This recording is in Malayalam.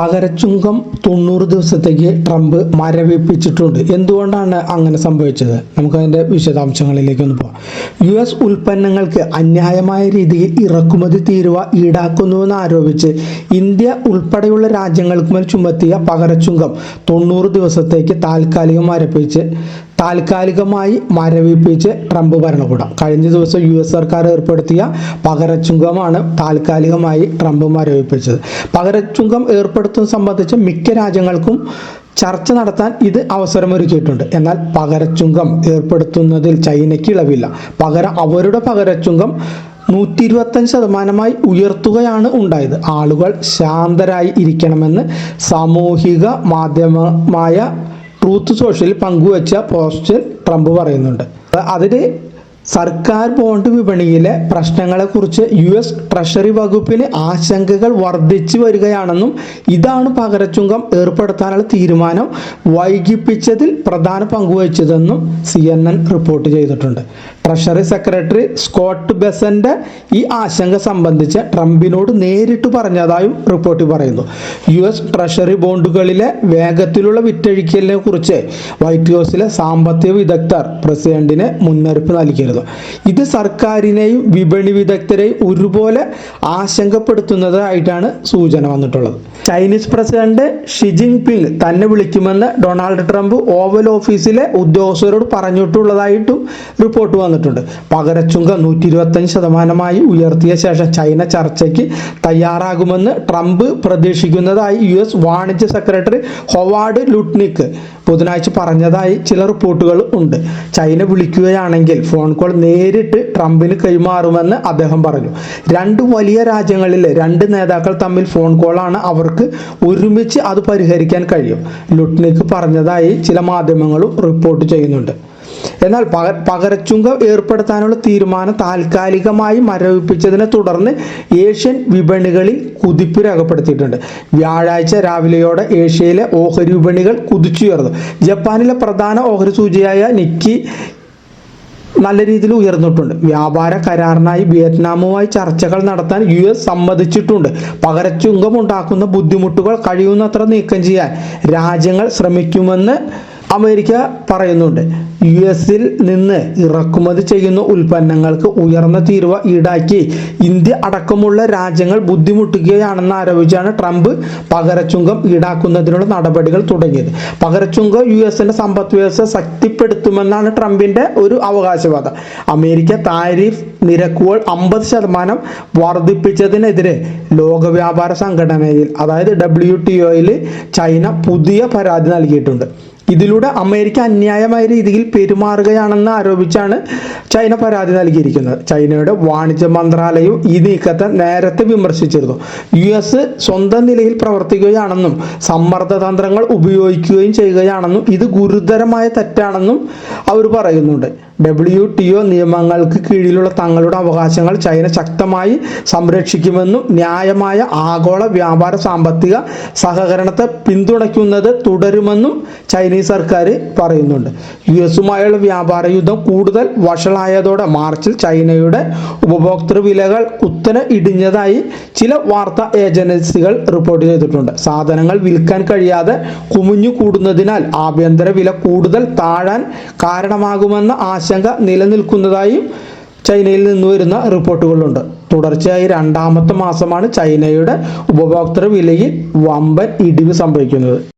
പകരച്ചുങ്കം തൊണ്ണൂറ് ദിവസത്തേക്ക് ട്രംപ് മരവിപ്പിച്ചിട്ടുണ്ട്. എന്തുകൊണ്ടാണ് അങ്ങനെ സംഭവിച്ചത്? നമുക്ക് നമുക്കതിന്റെ വിശദാംശങ്ങളിലേക്ക് ഒന്ന് പോകാം യു എസ് ഉൽപ്പന്നങ്ങൾക്ക് അന്യായമായ രീതിയിൽ ഇറക്കുമതി തീരുവ ഈടാക്കുന്നുവെന്ന് ആരോപിച്ച് ഇന്ത്യ ഉൾപ്പെടെയുള്ള രാജ്യങ്ങൾക്ക് മേൽ ചുമത്തിയ പകരച്ചുങ്കം തൊണ്ണൂറ് ദിവസത്തേക്ക് താൽക്കാലികം മരപ്പിച്ച് താൽക്കാലികമായി മരവിപ്പിച്ച് ട്രംപ് ഭരണകൂടം. കഴിഞ്ഞ ദിവസം യു എസ് സർക്കാർ ഏർപ്പെടുത്തിയ പകരച്ചുങ്കമാണ് താൽക്കാലികമായി ട്രംപ് മരവിപ്പിച്ചത്. പകരച്ചുങ്കം ഏർപ്പെടുത്തുന്നത് സംബന്ധിച്ച് മിക്ക രാജ്യങ്ങൾക്കും ചർച്ച നടത്താൻ ഇത് അവസരമൊരുക്കിയിട്ടുണ്ട്. എന്നാൽ പകരച്ചുങ്കം ഏർപ്പെടുത്തുന്നതിൽ ചൈനയ്ക്ക് ഇളവില്ല. പകരം അവരുടെ പകരച്ചുങ്കം നൂറ്റി ഇരുപത്തഞ്ച് ശതമാനമായി ഉയർത്തുകയാണ് ഉണ്ടായത്. ആളുകൾ ശാന്തരായി ഇരിക്കണമെന്ന് സാമൂഹിക മാധ്യമമായ ട്രൂത്ത് സോഷ്യൽ പങ്കുവച്ച പോസ്റ്റ് ട്രംപ് പറയുന്നുണ്ട്. അതിന് സർക്കാർ ബോണ്ട് വിപണിയിലെ പ്രശ്നങ്ങളെക്കുറിച്ച് യു എസ് ട്രഷറി വകുപ്പിന് ആശങ്കകൾ വർദ്ധിച്ചു വരികയാണെന്നും ഇതാണ് പകരച്ചുങ്കം ഏർപ്പെടുത്താനുള്ള തീരുമാനം വൈകിപ്പിച്ചതിൽ പ്രധാന പങ്കുവഹിച്ചതെന്നും സി റിപ്പോർട്ട് ചെയ്തിട്ടുണ്ട്. ട്രഷറി സെക്രട്ടറി സ്കോട്ട് ബെസന്റെ ഈ ആശങ്ക സംബന്ധിച്ച് ട്രംപിനോട് നേരിട്ട് പറഞ്ഞതായും റിപ്പോർട്ടിൽ പറയുന്നു. യു എസ് ട്രഷറി ബോണ്ടുകളിലെ വേഗത്തിലുള്ള വിറ്റഴിക്കലിനെ കുറിച്ച് വൈറ്റ് ഹൗസിലെ സാമ്പത്തിക വിദഗ്ധർ പ്രസിഡന്റിന് മുന്നറിയിപ്പ് നൽകിയിരുന്നു. ഇത് സർക്കാരിനെയും വിപണി വിദഗ്ധരെയും ഒരുപോലെ ആശങ്കപ്പെടുത്തുന്നതായിട്ടാണ് സൂചന വന്നിട്ടുള്ളത്. ചൈനീസ് പ്രസിഡന്റ് ഷി ജിൻപിങ് തന്നെ വിളിക്കുമെന്ന് ഡൊണാൾഡ് ട്രംപ് ഓവൽ ഓഫീസിലെ ഉദ്യോഗസ്ഥരോട് പറഞ്ഞിട്ടുള്ളതായിട്ടും റിപ്പോർട്ട് വന്നിട്ടുണ്ട്. പകരച്ചുങ്കം നൂറ്റി ഇരുപത്തഞ്ച് ശതമാനമായി ഉയർത്തിയ ശേഷം ചൈന ചർച്ചയ്ക്ക് തയ്യാറാകുമെന്ന് ട്രംപ് പ്രതീക്ഷിക്കുന്നതായി യു എസ് വാണിജ്യ സെക്രട്ടറി ഹൊവാർഡ് ലുട്നിക്ക് ബുധനാഴ്ച പറഞ്ഞതായി ചില റിപ്പോർട്ടുകൾ ഉണ്ട്. ചൈന വിളിക്കുകയാണെങ്കിൽ ഫോൺ കോൾ നേരിട്ട് ട്രംപിന് കൈമാറുമെന്ന് അദ്ദേഹം പറഞ്ഞു. രണ്ട് വലിയ രാജ്യങ്ങളിലെ രണ്ട് നേതാക്കൾ തമ്മിൽ ഫോൺ കോളാണ് അവർക്ക് ഒരുമിച്ച് അത് പരിഹരിക്കാൻ കഴിയും. ലുട്നിക്ക് പറഞ്ഞതായി ചില മാധ്യമങ്ങളും റിപ്പോർട്ട് ചെയ്യുന്നുണ്ട്. എന്നാൽ പക പകരച്ചുങ്കം ഏർപ്പെടുത്താനുള്ള തീരുമാനം താൽക്കാലികമായി മരവിപ്പിച്ചതിനെ തുടർന്ന് ഏഷ്യൻ വിപണികളിൽ കുതിപ്പ് രേഖപ്പെടുത്തിയിട്ടുണ്ട്. വ്യാഴാഴ്ച രാവിലെയോടെ ഏഷ്യയിലെ ഓഹരി വിപണികൾ കുതിച്ചുയർന്നു. ജപ്പാനിലെ പ്രധാന ഓഹരി സൂചിയായ നിക്കി നല്ല രീതിയിൽ ഉയർന്നിട്ടുണ്ട്. വ്യാപാര കരാറിനായി വിയറ്റ്നാമുമായി ചർച്ചകൾ നടത്താൻ യു എസ് സമ്മതിച്ചിട്ടുണ്ട്. പകരച്ചുങ്കം ഉണ്ടാക്കുന്ന ബുദ്ധിമുട്ടുകൾ കഴിയുന്നത്ര നീക്കം ചെയ്യാൻ രാജ്യങ്ങൾ ശ്രമിക്കുമെന്ന് അമേരിക്ക പറയുന്നുണ്ട് യു എസിൽ നിന്ന് ഇറക്കുമതി ചെയ്യുന്ന ഉൽപ്പന്നങ്ങൾക്ക് ഉയർന്ന തീരുവ ഈടാക്കി. ഇന്ത്യ അടക്കമുള്ള രാജ്യങ്ങൾ ബുദ്ധിമുട്ടുകയാണെന്ന് ആരോപിച്ചാണ് ട്രംപ് പകരച്ചുങ്കം ഈടാക്കുന്നതിനുള്ള നടപടികൾ തുടങ്ങിയത്. പകരച്ചുങ്കം യു എസിന്റെ സമ്പദ് വ്യവസ്ഥ ശക്തിപ്പെടുത്തുമെന്നാണ് ട്രംപിന്റെ ഒരു അവകാശവാദം. അമേരിക്ക താരിഫ് നിരക്കുകൾ അമ്പത് ശതമാനം വർദ്ധിപ്പിച്ചതിനെതിരെ ലോക വ്യാപാര സംഘടനയിൽ അതായത് ഡബ്ല്യു ടി ഒയിൽ ചൈന പുതിയ പരാതി നൽകിയിട്ടുണ്ട്. ഇതിലൂടെ അമേരിക്ക അന്യായമായ രീതിയിൽ പെരുമാറുകയാണെന്ന് ആരോപിച്ചാണ് ചൈന പരാതി നൽകിയിരിക്കുന്നത്. ചൈനയുടെ വാണിജ്യ മന്ത്രാലയം ഈ നീക്കത്തെ നേരത്തെ വിമർശിച്ചിരുന്നു. യു എസ് സ്വന്തം നിലയിൽ പ്രവർത്തിക്കുകയാണെന്നും സമ്മർദ്ദ തന്ത്രങ്ങൾ ഉപയോഗിക്കുകയും ചെയ്യുകയാണെന്നും ഇത് ഗുരുതരമായ തെറ്റാണെന്നും അവർ പറയുന്നുണ്ട്. ഡബ്ല്യു ടി ഒ നിയമങ്ങൾക്ക് കീഴിലുള്ള തങ്ങളുടെ അവകാശങ്ങൾ ചൈന ശക്തമായി സംരക്ഷിക്കുമെന്നും ന്യായമായ ആഗോള വ്യാപാര സാമ്പത്തിക സഹകരണത്തെ പിന്തുണയ്ക്കുന്നത് തുടരുമെന്നും ചൈനീസ് സർക്കാർ പറയുന്നുണ്ട്. യു എസുമായുള്ള വ്യാപാര യുദ്ധം കൂടുതൽ വഷളായതോടെ മാർച്ചിൽ ചൈനയുടെ ഉപഭോക്തൃ വിലകൾ കുത്തനെ ഇടിഞ്ഞതായി ചില വാർത്താ ഏജൻസികൾ റിപ്പോർട്ട് ചെയ്തിട്ടുണ്ട്. സാധനങ്ങൾ വിൽക്കാൻ കഴിയാതെ കുമിഞ്ഞു കൂടുന്നതിനാൽ ആഭ്യന്തര വില കൂടുതൽ താഴാൻ കാരണമാകുമെന്ന ആശങ്ക നിലനിൽക്കുന്നതായും ചൈനയിൽ നിന്ന് വരുന്ന റിപ്പോർട്ടുകളുണ്ട്. തുടർച്ചയായി രണ്ടാമത്തെ മാസമാണ് ചൈനയുടെ ഉപഭോക്തൃ വിലയിൽ വമ്പൻ ഇടിവ് സംഭവിക്കുന്നത്.